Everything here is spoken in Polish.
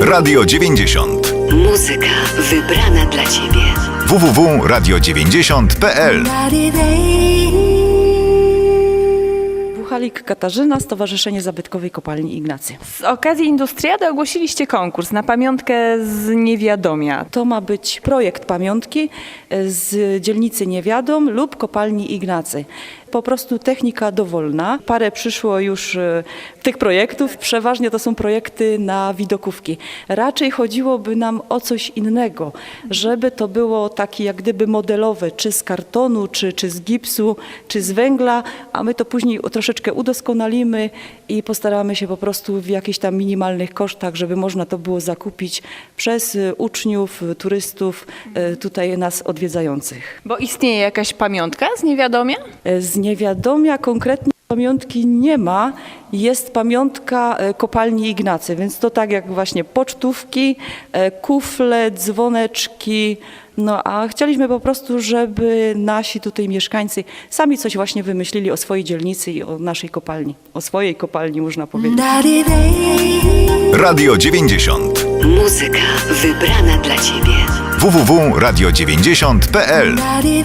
Radio 90. Muzyka wybrana dla Ciebie. www.radio90.pl Buchalik Katarzyna, Stowarzyszenie Zabytkowej Kopalni Ignacy. Z okazji Industriady ogłosiliście konkurs na pamiątkę z Niewiadomia. To ma być projekt pamiątki z dzielnicy Niewiadom lub kopalni Ignacy. Po prostu technika dowolna. Parę przyszło już e, tych projektów. Przeważnie to są projekty na widokówki. Raczej chodziłoby nam o coś innego, żeby to było takie jak gdyby modelowe, czy z kartonu, czy, czy z gipsu, czy z węgla, a my to później troszeczkę udoskonalimy i postaramy się po prostu w jakichś tam minimalnych kosztach, żeby można to było zakupić przez e, uczniów, e, turystów tutaj nas odwiedzających. Bo istnieje jakaś pamiątka z Niewiadomia? E, Z niewiadomia konkretnie pamiątki nie ma. Jest pamiątka e, kopalni Ignacy, więc to tak jak właśnie pocztówki, e, kufle, dzwoneczki. No a chcieliśmy po prostu, żeby nasi tutaj mieszkańcy sami coś właśnie wymyślili o swojej dzielnicy i o naszej kopalni. O swojej kopalni można powiedzieć. Radio 90. Muzyka wybrana dla Ciebie. www.radio90.pl Daddy,